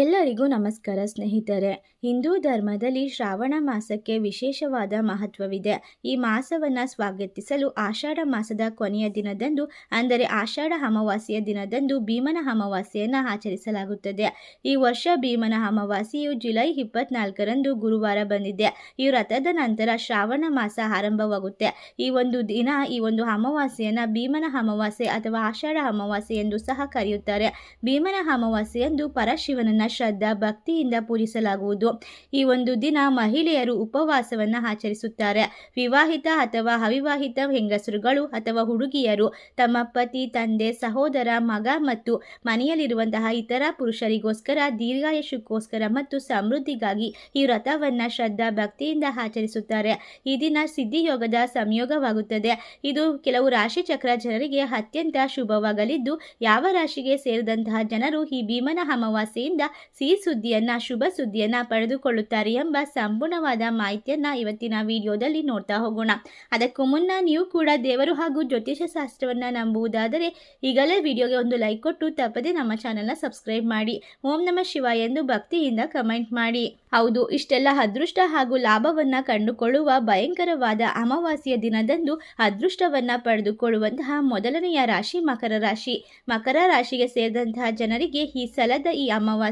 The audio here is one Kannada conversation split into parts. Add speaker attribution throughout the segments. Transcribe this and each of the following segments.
Speaker 1: ಎಲ್ಲರಿಗೂ ನಮಸ್ಕಾರ ಸ್ನೇಹಿತರೆ. ಹಿಂದೂ ಧರ್ಮದಲ್ಲಿ ಶ್ರಾವಣ ಮಾಸಕ್ಕೆ ವಿಶೇಷವಾದ ಮಹತ್ವವಿದೆ. ಈ ಮಾಸವನ್ನು ಸ್ವಾಗತಿಸಲು ಆಷಾಢ ಮಾಸದ ಕೊನೆಯ ದಿನದಂದು, ಅಂದರೆ ಆಷಾಢ ಅಮಾವಾಸ್ಯೆಯ ದಿನದಂದು ಭೀಮನ ಅಮಾವಾಸ್ಯೆಯನ್ನು ಆಚರಿಸಲಾಗುತ್ತದೆ. ಈ ವರ್ಷ ಭೀಮನ ಅಮಾವಾಸ್ಯೆಯು ಜುಲೈ ಇಪ್ಪತ್ನಾಲ್ಕರಂದು ಗುರುವಾರ ಬಂದಿದೆ. ಈ ವ್ರತದ ನಂತರ ಶ್ರಾವಣ ಮಾಸ ಆರಂಭವಾಗುತ್ತೆ. ಈ ಒಂದು ದಿನ, ಈ ಒಂದು ಅಮಾವಾಸ್ಯೆಯನ್ನು ಭೀಮನ ಅಮಾವಾಸ್ಯೆ ಅಥವಾ ಆಷಾಢ ಅಮಾವಾಸ್ಯೆ ಎಂದು ಸಹ ಕರೆಯುತ್ತಾರೆ. ಭೀಮನ ಅಮಾವಾಸ್ಯೆಯಂದು ಪರಶಿವನನ್ನ ಶ್ರದ್ಧಾ ಭಕ್ತಿಯಿಂದ ಪೂಜಿಸಲಾಗುವುದು. ಈ ಒಂದು ದಿನ ಮಹಿಳೆಯರು ಉಪವಾಸವನ್ನು ಆಚರಿಸುತ್ತಾರೆ. ವಿವಾಹಿತ ಅಥವಾ ಅವಿವಾಹಿತ ಹೆಂಗಸರುಗಳು ಅಥವಾ ಹುಡುಗಿಯರು ತಮ್ಮ ಪತಿ, ತಂದೆ, ಸಹೋದರ, ಮಗ ಮತ್ತು ಮನೆಯಲ್ಲಿರುವಂತಹ ಇತರ ಪುರುಷರಿಗೋಸ್ಕರ ದೀರ್ಘಾಯುಷಕ್ಕೋಸ್ಕರ ಮತ್ತು ಸಮೃದ್ಧಿಗಾಗಿ ಈ ವ್ರತವನ್ನು ಶ್ರದ್ಧಾ ಭಕ್ತಿಯಿಂದ ಆಚರಿಸುತ್ತಾರೆ. ಈ ದಿನ ಸಿದ್ಧಿಯೋಗದ ಸಂಯೋಗವಾಗುತ್ತದೆ. ಇದು ಕೆಲವು ರಾಶಿ ಚಕ್ರ ಜನರಿಗೆ ಅತ್ಯಂತ ಶುಭವಾಗಲಿದ್ದು, ಯಾವ ರಾಶಿಗೆ ಸೇರಿದಂತಹ ಜನರು ಈ ಭೀಮನ ಅಮಾವಾಸ್ಯೆಯಿಂದ ಸಿಹಿ ಸುದ್ದಿಯನ್ನ, ಶುಭ ಸುದ್ದಿಯನ್ನ ಪಡೆದುಕೊಳ್ಳುತ್ತಾರೆ ಎಂಬ ಸಂಪೂರ್ಣವಾದ ಮಾಹಿತಿಯನ್ನ ಇವತ್ತಿನ ವಿಡಿಯೋದಲ್ಲಿ ನೋಡ್ತಾ ಹೋಗೋಣ. ಅದಕ್ಕೂ ಮುನ್ನ ನೀವು ಕೂಡ ದೇವರು ಹಾಗೂ ಜ್ಯೋತಿಷ ಶಾಸ್ತ್ರವನ್ನ ನಂಬುವುದಾದರೆ ಈಗಲೇ ವಿಡಿಯೋಗೆ ಒಂದು ಲೈಕ್ ಕೊಟ್ಟು ತಪ್ಪದೆ ನಮ್ಮ ಚಾನೆಲ್ನ ಸಬ್ಸ್ಕ್ರೈಬ್ ಮಾಡಿ. ಓಂ ನಮ ಶಿವ ಎಂದು ಭಕ್ತಿಯಿಂದ ಕಮೆಂಟ್ ಮಾಡಿ. ಹೌದು, ಇಷ್ಟೆಲ್ಲ ಅದೃಷ್ಟ ಹಾಗೂ ಲಾಭವನ್ನ ಕಂಡುಕೊಳ್ಳುವ ಭಯಂಕರವಾದ ಅಮಾವಾಸ್ಯೆಯ ದಿನದಂದು ಅದೃಷ್ಟವನ್ನ ಪಡೆದುಕೊಳ್ಳುವಂತಹ ಮೊದಲನೆಯ ರಾಶಿ ಮಕರ ರಾಶಿ. ಮಕರ ರಾಶಿಗೆ ಸೇರಿದಂತಹ ಜನರಿಗೆ ಈ ಸಲದ ಈ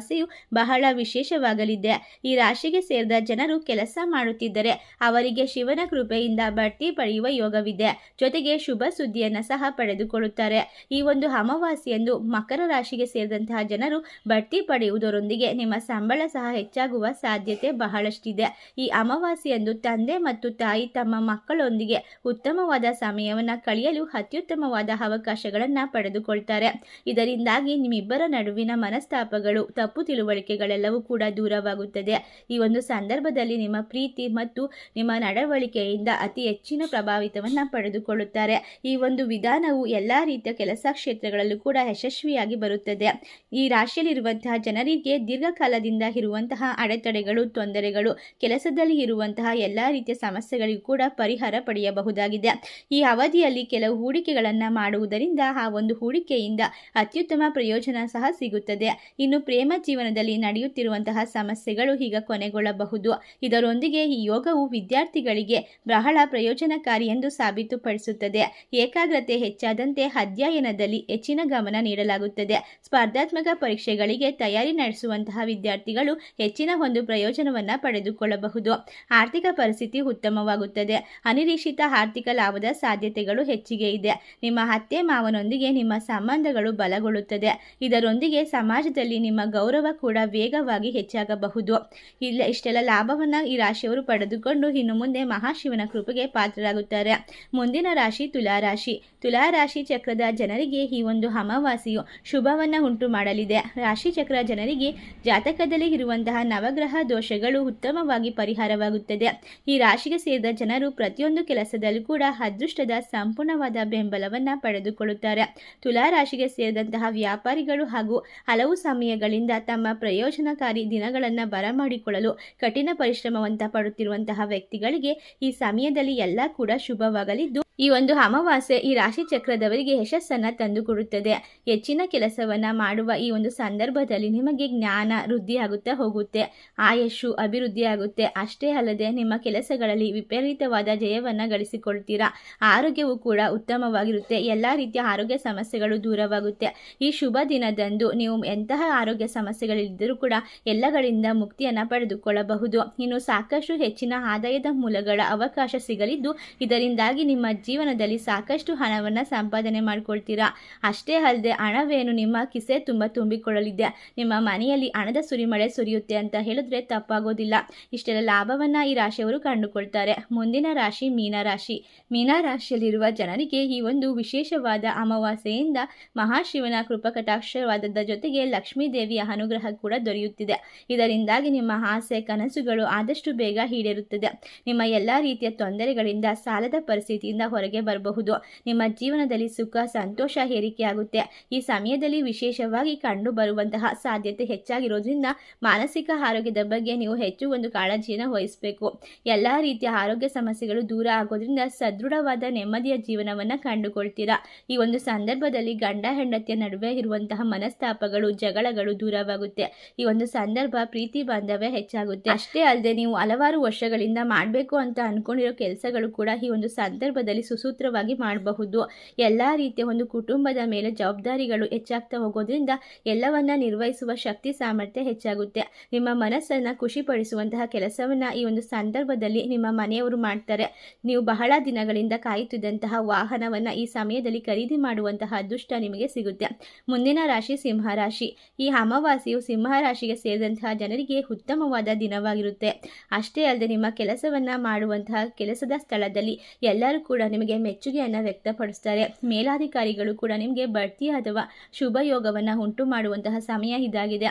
Speaker 1: ಅಮಾವಾಸ್ಯೆಯು ಬಹಳ ವಿಶೇಷವಾಗಲಿದೆ. ಈ ರಾಶಿಗೆ ಸೇರಿದ ಜನರು ಕೆಲಸ ಮಾಡುತ್ತಿದ್ದರೆ ಅವರಿಗೆ ಶಿವನ ಕೃಪೆಯಿಂದ ಬಡ್ತಿ ಪಡೆಯುವ ಯೋಗವಿದೆ. ಜೊತೆಗೆ ಶುಭ ಸುದ್ದಿಯನ್ನು ಸಹ ಪಡೆದುಕೊಳ್ಳುತ್ತಾರೆ. ಈ ಒಂದು ಅಮಾವಾಸ್ಯೆಯಂದು ಮಕರ ರಾಶಿಗೆ ಸೇರಿದಂತಹ ಜನರು ಬಡ್ತಿ ಪಡೆಯುವುದರೊಂದಿಗೆ ನಿಮ್ಮ ಸಂಬಳ ಸಹ ಹೆಚ್ಚಾಗುವ ಸಾಧ್ಯತೆ ಬಹಳಷ್ಟಿದೆ. ಈ ಅಮಾವಾಸ್ಯೆಯಂದು ತಂದೆ ಮತ್ತು ತಾಯಿ ತಮ್ಮ ಮಕ್ಕಳೊಂದಿಗೆ ಉತ್ತಮವಾದ ಸಮಯವನ್ನು ಕಳೆಯಲು ಅತ್ಯುತ್ತಮವಾದ ಅವಕಾಶಗಳನ್ನು ಪಡೆದುಕೊಳ್ತಾರೆ. ಇದರಿಂದಾಗಿ ನಿಮ್ಮಿಬ್ಬರ ನಡುವಿನ ಮನಸ್ತಾಪಗಳು ತಪ್ಪು ತಿಳುವಳಿಕೆಗಳೆಲ್ಲವೂ ಕೂಡ ದೂರವಾಗುತ್ತದೆ. ಈ ಒಂದು ಸಂದರ್ಭದಲ್ಲಿ ನಿಮ್ಮ ಪ್ರೀತಿ ಮತ್ತು ನಿಮ್ಮ ನಡವಳಿಕೆಯಿಂದ ಅತಿ ಹೆಚ್ಚಿನ ಪ್ರಭಾವಿತವನ್ನು ಪಡೆದುಕೊಳ್ಳುತ್ತಾರೆ. ಈ ಒಂದು ವಿಧಾನವು ಎಲ್ಲ ರೀತಿಯ ಕೆಲಸ ಕ್ಷೇತ್ರಗಳಲ್ಲೂ ಕೂಡ ಯಶಸ್ವಿಯಾಗಿ ಬರುತ್ತದೆ. ಈ ರಾಶಿಯಲ್ಲಿರುವಂತಹ ಜನರಿಗೆ ದೀರ್ಘಕಾಲದಿಂದ ಇರುವಂತಹ ಅಡೆತಡೆಗಳು, ತೊಂದರೆಗಳು, ಕೆಲಸದಲ್ಲಿ ಇರುವಂತಹ ಎಲ್ಲ ರೀತಿಯ ಸಮಸ್ಯೆಗಳಿಗೂ ಕೂಡ ಪರಿಹಾರ ಪಡೆಯಬಹುದಾಗಿದೆ. ಈ ಅವಧಿಯಲ್ಲಿ ಕೆಲವು ಹೂಡಿಕೆಗಳನ್ನು ಮಾಡುವುದರಿಂದ ಆ ಒಂದು ಹೂಡಿಕೆಯಿಂದ ಅತ್ಯುತ್ತಮ ಪ್ರಯೋಜನ ಸಹ ಸಿಗುತ್ತದೆ. ಇನ್ನು ಪ್ರೇಮ ಜೀವನದಲ್ಲಿ ನಡೆಯುತ್ತಿರುವಂತಹ ಸಮಸ್ಯೆಗಳು ಈಗ ಕೊನೆಗೊಳ್ಳಬಹುದು. ಇದರೊಂದಿಗೆ ಈ ಯೋಗವು ವಿದ್ಯಾರ್ಥಿಗಳಿಗೆ ಬಹಳ ಪ್ರಯೋಜನಕಾರಿ ಎಂದು ಸಾಬೀತುಪಡಿಸುತ್ತದೆ. ಏಕಾಗ್ರತೆ ಹೆಚ್ಚಾದಂತೆ ಅಧ್ಯಯನದಲ್ಲಿ ಹೆಚ್ಚಿನ ಗಮನ ನೀಡಲಾಗುತ್ತದೆ. ಸ್ಪರ್ಧಾತ್ಮಕ ಪರೀಕ್ಷೆಗಳಿಗೆ ತಯಾರಿ ನಡೆಸುವಂತಹ ವಿದ್ಯಾರ್ಥಿಗಳು ಹೆಚ್ಚಿನ ಒಂದು ಪ್ರಯೋಜನವನ್ನು ಪಡೆದುಕೊಳ್ಳಬಹುದು. ಆರ್ಥಿಕ ಪರಿಸ್ಥಿತಿ ಉತ್ತಮವಾಗುತ್ತದೆ. ಅನಿರೀಕ್ಷಿತ ಆರ್ಥಿಕ ಲಾಭದ ಸಾಧ್ಯತೆಗಳು ಹೆಚ್ಚಿಗೆ ಇದೆ. ನಿಮ್ಮ ಅತ್ತೆ ಮಾವನೊಂದಿಗೆ ನಿಮ್ಮ ಸಂಬಂಧಗಳು ಬಲಗೊಳ್ಳುತ್ತದೆ. ಇದರೊಂದಿಗೆ ಸಮಾಜದಲ್ಲಿ ನಿಮ್ಮ ಗೌರವ ಕೂಡ ವೇಗವಾಗಿ ಹೆಚ್ಚಾಗಬಹುದು. ಇಲ್ಲ, ಇಷ್ಟೆಲ್ಲ ಲಾಭವನ್ನು ಈ ರಾಶಿಯವರು ಪಡೆದುಕೊಂಡು ಇನ್ನು ಮುಂದೆ ಮಹಾಶಿವನ ಕೃಪೆಗೆ ಪಾತ್ರರಾಗುತ್ತಾರೆ. ಮುಂದಿನ ರಾಶಿ ತುಲಾರಾಶಿ. ತುಲಾರಾಶಿ ಚಕ್ರದ ಜನರಿಗೆ ಈ ಒಂದು ಅಮಾವಾಸ್ಯೆಯು ಶುಭವನ್ನು ಉಂಟು ಮಾಡಲಿದೆ. ರಾಶಿ ಚಕ್ರ ಜನರಿಗೆ ಜಾತಕದಲ್ಲಿ ಇರುವಂತಹ ನವಗ್ರಹ ದೋಷಗಳು ಉತ್ತಮವಾಗಿ ಪರಿಹಾರವಾಗುತ್ತದೆ. ಈ ರಾಶಿಗೆ ಸೇರಿದ ಜನರು ಪ್ರತಿಯೊಂದು ಕೆಲಸದಲ್ಲೂ ಕೂಡ ಅದೃಷ್ಟದ ಸಂಪೂರ್ಣವಾದ ಬೆಂಬಲವನ್ನು ಪಡೆದುಕೊಳ್ಳುತ್ತಾರೆ. ತುಲಾ ರಾಶಿಗೆ ಸೇರಿದಂತಹ ವ್ಯಾಪಾರಿಗಳು ಹಾಗೂ ಹಲವು ಸಮಯಗಳಿಂದ ತಮ್ಮ ಪ್ರಯೋಜನಕಾರಿ ದಿನಗಳನ್ನು ಬರಮಾಡಿಕೊಳ್ಳಲು ಕಠಿಣ ಪರಿಶ್ರಮವಂತ ಪಡುತ್ತಿರುವಂತಹ ವ್ಯಕ್ತಿಗಳಿಗೆ ಈ ಸಮಯದಲ್ಲಿ ಎಲ್ಲ ಕೂಡ ಶುಭವಾಗಲಿದ್ದು ಈ ಒಂದು ಅಮಾವಾಸ್ಯೆ ಈ ರಾಶಿ ಚಕ್ರದವರಿಗೆ ಯಶಸ್ಸನ್ನು ತಂದುಕೊಡುತ್ತದೆ. ಹೆಚ್ಚಿನ ಕೆಲಸವನ್ನು ಮಾಡುವ ಈ ಒಂದು ಸಂದರ್ಭದಲ್ಲಿ ನಿಮಗೆ ಜ್ಞಾನ ವೃದ್ಧಿಯಾಗುತ್ತಾ ಹೋಗುತ್ತೆ. ಆಯಸ್ಸು ಅಭಿವೃದ್ಧಿಯಾಗುತ್ತೆ ಅಷ್ಟೇ ಅಲ್ಲದೆ ನಿಮ್ಮ ಕೆಲಸಗಳಲ್ಲಿ ವಿಪರೀತವಾದ ಜಯವನ್ನು ಗಳಿಸಿಕೊಳ್ತೀರಾ? ಆರೋಗ್ಯವು ಕೂಡ ಉತ್ತಮವಾಗಿರುತ್ತೆ. ಎಲ್ಲ ರೀತಿಯ ಆರೋಗ್ಯ ಸಮಸ್ಯೆಗಳು ದೂರವಾಗುತ್ತೆ. ಈ ಶುಭ ದಿನದಂದು ನೀವು ಎಂತಹ ಆರೋಗ್ಯ ಸಮಸ್ಯೆಗಳಿದ್ದರೂ ಕೂಡ ಎಲ್ಲಗಳಿಂದ ಮುಕ್ತಿಯನ್ನು ಪಡೆದುಕೊಳ್ಳಬಹುದು. ಇನ್ನು ಸಾಕಷ್ಟು ಹೆಚ್ಚಿನ ಆದಾಯದ ಮೂಲಗಳ ಅವಕಾಶ ಸಿಗಲಿದ್ದು, ಇದರಿಂದಾಗಿ ನಿಮ್ಮ ಜೀವನದಲ್ಲಿ ಸಾಕಷ್ಟು ಹಣವನ್ನು ಸಂಪಾದನೆ ಮಾಡ್ಕೊಳ್ತೀರಾ? ಅಷ್ಟೇ ಅಲ್ಲದೆ ಹಣವೇನು ನಿಮ್ಮ ಕಿಸೆ ತುಂಬ ತುಂಬಿಕೊಳ್ಳಲಿದೆ. ನಿಮ್ಮ ಮನೆಯಲ್ಲಿ ಹಣದ ಸುರಿಮಳೆ ಸುರಿಯುತ್ತೆ ಅಂತ ಹೇಳಿದ್ರೆ ತಪ್ಪಾಗೋದಿಲ್ಲ. ಇಷ್ಟೆಲ್ಲ ಲಾಭವನ್ನು ಈ ರಾಶಿಯವರು ಕಂಡುಕೊಳ್ತಾರೆ. ಮುಂದಿನ ರಾಶಿ ಮೀನರಾಶಿ ಮೀನರಾಶಿಯಲ್ಲಿರುವ ಜನರಿಗೆ ಈ ಒಂದು ವಿಶೇಷವಾದ ಅಮಾವಾಸ್ಯೆಯಿಂದ ಮಹಾಶಿವನ ಕೃಪಕಟಾಕ್ಷವಾದದ ಜೊತೆಗೆ ಲಕ್ಷ್ಮೀ ದೇವಿಯ ಅನುಗ್ರಹ ಕೂಡ ದೊರೆಯುತ್ತಿದೆ. ಇದರಿಂದಾಗಿ ನಿಮ್ಮ ಆಸೆ, ಕನಸುಗಳು ಆದಷ್ಟು ಬೇಗ ಈಡೇರುತ್ತದೆ. ನಿಮ್ಮ ಎಲ್ಲ ರೀತಿಯ ತೊಂದರೆಗಳಿಂದ, ಸಾಲದ ಪರಿಸ್ಥಿತಿಯಿಂದ ಹೊರಗೆ ಬರಬಹುದು. ನಿಮ್ಮ ಜೀವನದಲ್ಲಿ ಸುಖ, ಸಂತೋಷ ಏರಿಕೆಯಾಗುತ್ತೆ. ಈ ಸಮಯದಲ್ಲಿ ವಿಶೇಷವಾಗಿ ಕಂಡು ಬರುವಂತಹ ಸಾಧ್ಯತೆ ಹೆಚ್ಚಾಗಿರೋದ್ರಿಂದ ಮಾನಸಿಕ ಆರೋಗ್ಯದ ಬಗ್ಗೆ ನೀವು ಹೆಚ್ಚು ಒಂದು ಕಾಳಜಿಯನ್ನು ವಹಿಸಬೇಕು. ಎಲ್ಲ ರೀತಿಯ ಆರೋಗ್ಯ ಸಮಸ್ಯೆಗಳು ದೂರ ಆಗೋದ್ರಿಂದ ಸದೃಢವಾದ ನೆಮ್ಮದಿಯ ಜೀವನವನ್ನು ಕಂಡುಕೊಳ್ತೀರಾ. ಈ ಒಂದು ಸಂದರ್ಭದಲ್ಲಿ ಗಂಡ ಹೆಂಡತಿಯ ನಡುವೆ ಇರುವಂತಹ ಮನಸ್ತಾಪಗಳು, ಜಗಳಗಳು ದೂರವಾಗುತ್ತೆ. ಈ ಒಂದು ಸಂದರ್ಭ ಪ್ರೀತಿ ಬಾಂಧವ್ಯ ಹೆಚ್ಚಾಗುತ್ತೆ. ಅಷ್ಟೇ ಅಲ್ಲದೆ ನೀವು ಹಲವಾರು ವರ್ಷಗಳಿಂದ ಮಾಡಬೇಕು ಅಂತ ಅನ್ಕೊಂಡಿರೋ ಕೆಲಸಗಳು ಕೂಡ ಈ ಒಂದು ಸಂದರ್ಭದಲ್ಲಿ ಸುಸೂತ್ರವಾಗಿ ಮಾಡಬಹುದು. ಎಲ್ಲ ರೀತಿಯ ಒಂದು ಕುಟುಂಬದ ಮೇಲೆ ಜವಾಬ್ದಾರಿಗಳು ಹೆಚ್ಚಾಗ್ತಾ ಹೋಗೋದ್ರಿಂದ ಎಲ್ಲವನ್ನ ನಿರ್ವಹಿಸುವ ಶಕ್ತಿ, ಸಾಮರ್ಥ್ಯ ಹೆಚ್ಚಾಗುತ್ತೆ. ನಿಮ್ಮ ಮನಸ್ಸನ್ನು ಖುಷಿಪಡಿಸುವಂತಹ ಕೆಲಸವನ್ನ ಈ ಒಂದು ಸಂದರ್ಭದಲ್ಲಿ ನಿಮ್ಮ ಮನೆಯವರು ಮಾಡ್ತಾರೆ. ನೀವು ಬಹಳ ದಿನಗಳಿಂದ ಕಾಯುತ್ತಿದ್ದಂತಹ ವಾಹನವನ್ನ ಈ ಸಮಯದಲ್ಲಿ ಖರೀದಿ ಮಾಡುವಂತಹ ಅದೃಷ್ಟ ನಿಮಗೆ ಸಿಗುತ್ತೆ. ಮುಂದಿನ ರಾಶಿ ಸಿಂಹರಾಶಿ ಈ ಅಮಾವಾಸ್ಯೆಯು ಸಿಂಹರಾಶಿಗೆ ಸೇರಿದಂತಹ ಜನರಿಗೆ ಉತ್ತಮವಾದ ದಿನವಾಗಿರುತ್ತೆ. ಅಷ್ಟೇ ಅಲ್ಲದೆ ನಿಮ್ಮ ಕೆಲಸವನ್ನ ಮಾಡುವಂತಹ ಕೆಲಸದ ಸ್ಥಳದಲ್ಲಿ ಎಲ್ಲರೂ ಕೂಡ ನಿಮಗೆ ಮೆಚ್ಚುಗೆಯನ್ನು ವ್ಯಕ್ತಪಡಿಸ್ತಾರೆ. ಮೇಲಾಧಿಕಾರಿಗಳು ಕೂಡ ನಿಮಗೆ ಬಡ್ತಿ ಅಥವಾ ಶುಭ ಯೋಗವನ್ನು ಉಂಟು ಮಾಡುವಂತಹ ಸಮಯ ಇದಾಗಿದೆ.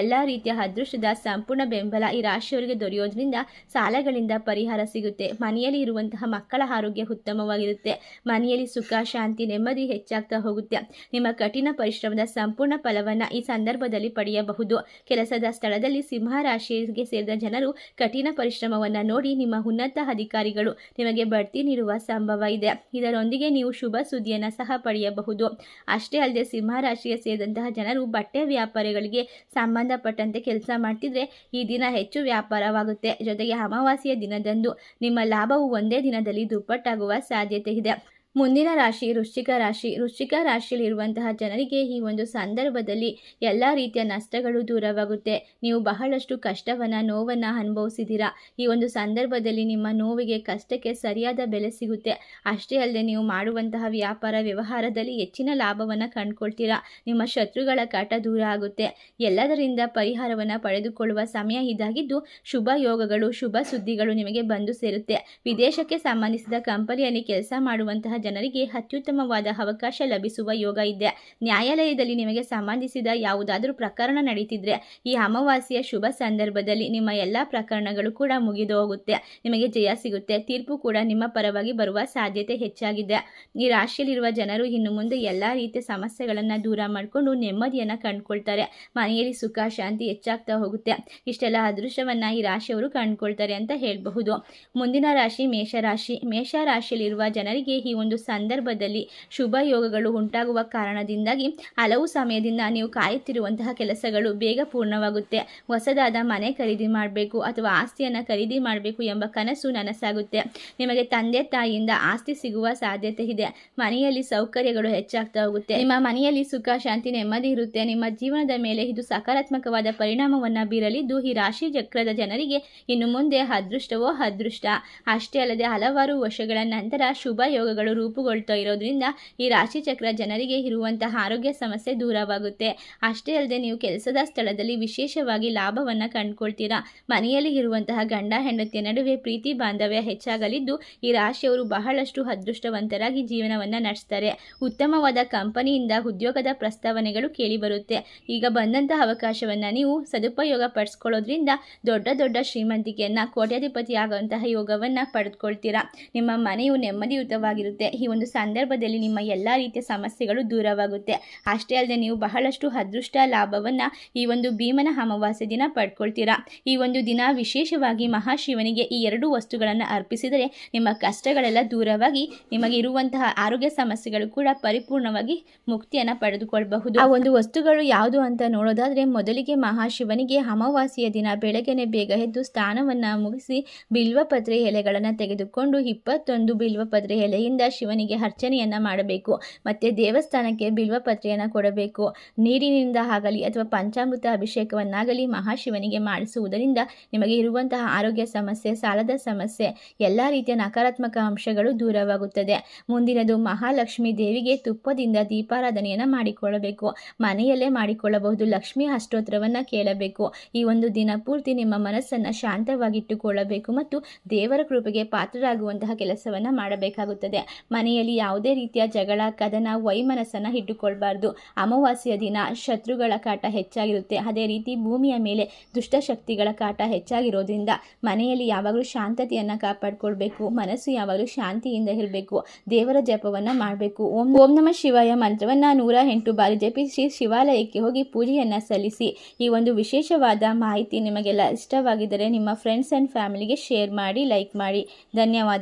Speaker 1: ಎಲ್ಲ ರೀತಿಯ ಅದೃಷ್ಟದ ಸಂಪೂರ್ಣ ಬೆಂಬಲ ಈ ರಾಶಿಯವರಿಗೆ ದೊರೆಯೋದ್ರಿಂದ ಸಾಲಗಳಿಂದ ಪರಿಹಾರ ಸಿಗುತ್ತೆ. ಮನೆಯಲ್ಲಿ ಇರುವಂತಹ ಮಕ್ಕಳ ಆರೋಗ್ಯ ಉತ್ತಮವಾಗಿರುತ್ತೆ. ಮನೆಯಲ್ಲಿ ಸುಖ, ಶಾಂತಿ, ನೆಮ್ಮದಿ ಹೆಚ್ಚಾಗ್ತಾ ಹೋಗುತ್ತೆ. ನಿಮ್ಮ ಕಠಿಣ ಪರಿಶ್ರಮದ ಸಂಪೂರ್ಣ ಫಲವನ್ನು ಈ ಸಂದರ್ಭದಲ್ಲಿ ಪಡೆಯಬಹುದು. ಕೆಲಸದ ಸ್ಥಳದಲ್ಲಿ ಸಿಂಹ ರಾಶಿಗೆ ಸೇರಿದ ಜನರು ಕಠಿಣ ಪರಿಶ್ರಮವನ್ನು ನೋಡಿ ನಿಮ್ಮ ಉನ್ನತ ಅಧಿಕಾರಿಗಳು ನಿಮಗೆ ಬಡ್ತಿ ನೀಡುವ ಸಂಭವ ಇದೆ. ಇದರೊಂದಿಗೆ ನೀವು ಶುಭ ಸುದ್ದಿಯನ್ನು ಸಹ ಪಡೆಯಬಹುದು. ಅಷ್ಟೇ ಅಲ್ಲದೆ ಸಿಂಹ ರಾಶಿಗೆ ಸೇರಿದಂತಹ ಜನರು ಬಟ್ಟೆ ವ್ಯಾಪಾರಿಗಳಿಗೆ ಸಂಬಂಧಪಟ್ಟಂತೆ ಕೆಲಸ ಮಾಡ್ತಿದ್ರೆ ಈ ದಿನ ಹೆಚ್ಚು ವ್ಯಾಪಾರವಾಗುತ್ತೆ. ಜೊತೆಗೆ ಅಮಾವಾಸ್ಯೆಯ ದಿನದಂದು ನಿಮ್ಮ ಲಾಭವು ಒಂದೇ ದಿನದಲ್ಲಿ ದುಪ್ಪಟ್ಟಾಗುವ ಸಾಧ್ಯತೆ ಇದೆ. ಮುಂದಿನ ರಾಶಿ ವೃಶ್ಚಿಕ ರಾಶಿ. ವೃಶ್ಚಿಕ ರಾಶಿಯಲ್ಲಿರುವಂತಹ ಜನರಿಗೆ ಈ ಒಂದು ಸಂದರ್ಭದಲ್ಲಿ ಎಲ್ಲ ರೀತಿಯ ನಷ್ಟಗಳು ದೂರವಾಗುತ್ತೆ. ನೀವು ಬಹಳಷ್ಟು ಕಷ್ಟವನ್ನು, ನೋವನ್ನು ಅನುಭವಿಸಿದ್ದೀರಾ? ಈ ಒಂದು ಸಂದರ್ಭದಲ್ಲಿ ನಿಮ್ಮ ನೋವಿಗೆ, ಕಷ್ಟಕ್ಕೆ ಸರಿಯಾದ ಬೆಲೆ ಸಿಗುತ್ತೆ. ಅಷ್ಟೇ ಅಲ್ಲದೆ ನೀವು ಮಾಡುವಂತಹ ವ್ಯಾಪಾರ, ವ್ಯವಹಾರದಲ್ಲಿ ಹೆಚ್ಚಿನ ಲಾಭವನ್ನು ಕಂಡುಕೊಳ್ತೀರಾ? ನಿಮ್ಮ ಶತ್ರುಗಳ ಕಾಟ ದೂರ ಆಗುತ್ತೆ. ಎಲ್ಲದರಿಂದ ಪರಿಹಾರವನ್ನು ಪಡೆದುಕೊಳ್ಳುವ ಸಮಯ ಇದಾಗಿದ್ದು, ಶುಭ ಯೋಗಗಳು, ಶುಭ ಸುದ್ದಿಗಳು ನಿಮಗೆ ಬಂದು ಸೇರುತ್ತೆ. ವಿದೇಶಕ್ಕೆ ಸಂಬಂಧಿಸಿದ ಕಂಪನಿಯಲ್ಲಿ ಕೆಲಸ ಮಾಡುವಂತಹ ಜನರಿಗೆ ಅತ್ಯುತ್ತಮವಾದ ಅವಕಾಶ ಲಭಿಸುವ ಯೋಗ ಇದೆ. ನ್ಯಾಯಾಲಯದಲ್ಲಿ ನಿಮಗೆ ಸಂಬಂಧಿಸಿದ ಯಾವುದಾದರೂ ಪ್ರಕರಣ ನಡೀತಿದ್ರೆ ಈ ಅಮಾವಾಸ್ಯೆಯ ಶುಭ ಸಂದರ್ಭದಲ್ಲಿ ನಿಮ್ಮ ಎಲ್ಲ ಪ್ರಕರಣಗಳು ಕೂಡ ಮುಗಿದು ಹೋಗುತ್ತೆ. ನಿಮಗೆ ಜಯ ಸಿಗುತ್ತೆ. ತೀರ್ಪು ಕೂಡ ನಿಮ್ಮ ಪರವಾಗಿ ಬರುವ ಸಾಧ್ಯತೆ ಹೆಚ್ಚಾಗಿದೆ. ಈ ರಾಶಿಯಲ್ಲಿರುವ ಜನರು ಇನ್ನು ಮುಂದೆ ಎಲ್ಲ ರೀತಿಯ ಸಮಸ್ಯೆಗಳನ್ನು ದೂರ ಮಾಡಿಕೊಂಡು ನೆಮ್ಮದಿಯನ್ನು ಕಂಡುಕೊಳ್ತಾರೆ. ಮನೆಯಲ್ಲಿ ಸುಖ, ಶಾಂತಿ ಹೆಚ್ಚಾಗ್ತಾ ಹೋಗುತ್ತೆ. ಇಷ್ಟೆಲ್ಲ ಅದೃಶ್ಯವನ್ನು ಈ ರಾಶಿಯವರು ಕಂಡುಕೊಳ್ತಾರೆ ಅಂತ ಹೇಳಬಹುದು. ಮುಂದಿನ ರಾಶಿ ಮೇಷರಾಶಿ ಮೇಷರಾಶಿಯಲ್ಲಿರುವ ಜನರಿಗೆ ಈ ಸಂದರ್ಭದಲ್ಲಿ ಶುಭ ಯೋಗಗಳು ಉಂಟಾಗುವ ಕಾರಣದಿಂದಾಗಿ ಹಲವು ಸಮಯದಿಂದ ನೀವು ಕಾಯುತ್ತಿರುವಂತಹ ಕೆಲಸಗಳು ಬೇಗ ಪೂರ್ಣವಾಗುತ್ತೆ. ಹೊಸದಾದ ಮನೆ ಖರೀದಿ ಮಾಡಬೇಕು ಅಥವಾ ಆಸ್ತಿಯನ್ನು ಖರೀದಿ ಮಾಡಬೇಕು ಎಂಬ ಕನಸು ನನಸಾಗುತ್ತೆ. ನಿಮಗೆ ತಂದೆ ತಾಯಿಯಿಂದ ಆಸ್ತಿ ಸಿಗುವ ಸಾಧ್ಯತೆ ಇದೆ. ಮನೆಯಲ್ಲಿ ಸೌಕರ್ಯಗಳು ಹೆಚ್ಚಾಗ್ತಾ ಹೋಗುತ್ತೆ. ನಿಮ್ಮ ಮನೆಯಲ್ಲಿ ಸುಖ, ಶಾಂತಿ, ನೆಮ್ಮದಿ ಇರುತ್ತೆ. ನಿಮ್ಮ ಜೀವನದ ಮೇಲೆ ಇದು ಸಕಾರಾತ್ಮಕವಾದ ಪರಿಣಾಮವನ್ನು ಬೀರಲಿದ್ದು, ಈ ರಾಶಿ ಚಕ್ರದ ಜನರಿಗೆ ಇನ್ನು ಮುಂದೆ ಅದೃಷ್ಟವೋ, ಅದೃಷ್ಟ ಅಷ್ಟೇ ಅಲ್ಲದೆ ಹಲವಾರು ವರ್ಷಗಳ ನಂತರ ಶುಭ ಯೋಗಗಳು ರೂಪುಗೊಳ್ತಾ ಇರೋದ್ರಿಂದ ಈ ರಾಶಿ ಚಕ್ರ ಜನರಿಗೆ ಇರುವಂತಹ ಆರೋಗ್ಯ ಸಮಸ್ಯೆ ದೂರವಾಗುತ್ತೆ. ಅಷ್ಟೇ ಅಲ್ಲದೆ ನೀವು ಕೆಲಸದ ಸ್ಥಳದಲ್ಲಿ ವಿಶೇಷವಾಗಿ ಲಾಭವನ್ನು ಕಂಡುಕೊಳ್ತೀರಾ. ಮನೆಯಲ್ಲಿ ಇರುವಂತಹ ಗಂಡ ಹೆಂಡತಿಯ ನಡುವೆ ಪ್ರೀತಿ ಬಾಂಧವ್ಯ ಹೆಚ್ಚಾಗಲಿದ್ದು ಈ ರಾಶಿಯವರು ಬಹಳಷ್ಟು ಅದೃಷ್ಟವಂತರಾಗಿ ಜೀವನವನ್ನು ನಡೆಸ್ತಾರೆ. ಉತ್ತಮವಾದ ಕಂಪನಿಯಿಂದ ಉದ್ಯೋಗದ ಪ್ರಸ್ತಾವನೆಗಳು ಕೇಳಿಬರುತ್ತೆ. ಈಗ ಬಂದಂತಹ ಅವಕಾಶವನ್ನು ನೀವು ಸದುಪಯೋಗ ಪಡಿಸ್ಕೊಳ್ಳೋದ್ರಿಂದ ದೊಡ್ಡ ದೊಡ್ಡ ಶ್ರೀಮಂತಿಕೆಯನ್ನು ಕೋಟ್ಯಾಧಿಪತಿ ಆಗುವಂತಹ ಯೋಗವನ್ನು ಪಡೆದುಕೊಳ್ತೀರಾ ನಿಮ್ಮ ಮನೆಯು ನೆಮ್ಮದಿಯುತವಾಗಿರುತ್ತೆ. ಈ ಒಂದು ಸಂದರ್ಭದಲ್ಲಿ ನಿಮ್ಮ ಎಲ್ಲ ರೀತಿಯ ಸಮಸ್ಯೆಗಳು ದೂರವಾಗುತ್ತೆ. ಅಷ್ಟೇ ಅಲ್ಲದೆ ನೀವು ಬಹಳಷ್ಟು ಅದೃಷ್ಟ ಲಾಭವನ್ನು ಈ ಒಂದು ಭೀಮನ ಅಮಾವಾಸ್ಯೆ ದಿನ ಪಡ್ಕೊಳ್ತೀರಾ. ಈ ಒಂದು ದಿನ ವಿಶೇಷವಾಗಿ ಮಹಾಶಿವನಿಗೆ ಈ ಎರಡು ವಸ್ತುಗಳನ್ನು ಅರ್ಪಿಸಿದರೆ ನಿಮ್ಮ ಕಷ್ಟಗಳೆಲ್ಲ ದೂರವಾಗಿ ನಿಮಗೆ ಇರುವಂತಹ ಆರೋಗ್ಯ ಸಮಸ್ಯೆಗಳು ಕೂಡ ಪರಿಪೂರ್ಣವಾಗಿ ಮುಕ್ತಿಯನ್ನು ಪಡೆದುಕೊಳ್ಳಬಹುದು ಆ ಒಂದು ವಸ್ತುಗಳು ಯಾವುದು ಅಂತ ನೋಡೋದಾದ್ರೆ ಮೊದಲಿಗೆ ಮಹಾಶಿವನಿಗೆ ಅಮಾವಾಸ್ಯೆಯ ದಿನ ಬೆಳಗ್ಗೆನೆ ಬೇಗ ಎದ್ದು ಸ್ನಾನವನ್ನು ಮುಗಿಸಿ ಬಿಲ್ವಪತ್ರೆ ಎಲೆಗಳನ್ನು ತೆಗೆದುಕೊಂಡು ಇಪ್ಪತ್ತೊಂದು ಬಿಲ್ವಪತ್ರೆ ಎಲೆಯಿಂದ ಶಿವನಿಗೆ ಅರ್ಚನೆಯನ್ನ ಮಾಡಬೇಕು, ಮತ್ತೆ ದೇವಸ್ಥಾನಕ್ಕೆ ಬಿಲ್ವಪತ್ರೆಯನ್ನು ಕೊಡಬೇಕು. ನೀರಿನಿಂದ ಆಗಲಿ ಅಥವಾ ಪಂಚಾಮೃತ ಅಭಿಷೇಕವನ್ನಾಗಲಿ ಮಹಾಶಿವನಿಗೆ ಮಾಡಿಸುವುದರಿಂದ ನಿಮಗೆ ಇರುವಂತಹ ಆರೋಗ್ಯ ಸಮಸ್ಯೆ, ಸಾಲದ ಸಮಸ್ಯೆ, ಎಲ್ಲ ರೀತಿಯ ನಕಾರಾತ್ಮಕ ಅಂಶಗಳು ದೂರವಾಗುತ್ತದೆ. ಮುಂದಿನದು ಮಹಾಲಕ್ಷ್ಮಿ ದೇವಿಗೆ ತುಪ್ಪದಿಂದ ದೀಪಾರಾಧನೆಯನ್ನು ಮಾಡಿಕೊಳ್ಳಬೇಕು. ಮನೆಯಲ್ಲೇ ಮಾಡಿಕೊಳ್ಳಬಹುದು ಲಕ್ಷ್ಮಿ ಅಷ್ಟೋತ್ರವನ್ನು ಕೇಳಬೇಕು. ಈ ಒಂದು ದಿನ ಪೂರ್ತಿ ನಿಮ್ಮ ಮನಸ್ಸನ್ನು ಶಾಂತವಾಗಿಟ್ಟುಕೊಳ್ಳಬೇಕು ಮತ್ತು ದೇವರ ಕೃಪೆಗೆ ಪಾತ್ರರಾಗುವಂತಹ ಕೆಲಸವನ್ನು ಮಾಡಬೇಕಾಗುತ್ತದೆ. ಮನೆಯಲ್ಲಿ ಯಾವುದೇ ರೀತಿಯ ಜಗಳ, ಕದನ, ವೈಮನಸ್ಸನ್ನು ಇಟ್ಟುಕೊಳ್ಬಾರ್ದು. ಅಮಾವಾಸ್ಯ ದಿನ ಶತ್ರುಗಳ ಕಾಟ ಹೆಚ್ಚಾಗಿರುತ್ತೆ. ಅದೇ ರೀತಿ ಭೂಮಿಯ ಮೇಲೆ ದುಷ್ಟಶಕ್ತಿಗಳ ಕಾಟ ಹೆಚ್ಚಾಗಿರೋದ್ರಿಂದ ಮನೆಯಲ್ಲಿ ಯಾವಾಗಲೂ ಶಾಂತತೆಯನ್ನು ಕಾಪಾಡಿಕೊಳ್ಬೇಕು. ಮನಸ್ಸು ಯಾವಾಗಲೂ ಶಾಂತಿಯಿಂದ ಇರಬೇಕು. ದೇವರ ಜಪವನ್ನು ಮಾಡಬೇಕು. ಓಂ ಓಂ ನಮ ಶಿವಾಯ ಮಂತ್ರವನ್ನು ನೂರ ಎಂಟು ಬಾರಿ ಜಪಿಸಿ ಶಿವಾಲಯಕ್ಕೆ ಹೋಗಿ ಪೂಜೆಯನ್ನು ಸಲ್ಲಿಸಿ. ಈ ಒಂದು ವಿಶೇಷವಾದ ಮಾಹಿತಿ ನಿಮಗೆಲ್ಲ ಇಷ್ಟವಾಗಿದ್ದರೆ ನಿಮ್ಮ ಫ್ರೆಂಡ್ಸ್ ಆ್ಯಂಡ್ ಫ್ಯಾಮಿಲಿಗೆ ಶೇರ್ ಮಾಡಿ ಲೈಕ್ ಮಾಡಿ. ಧನ್ಯವಾದಗಳು.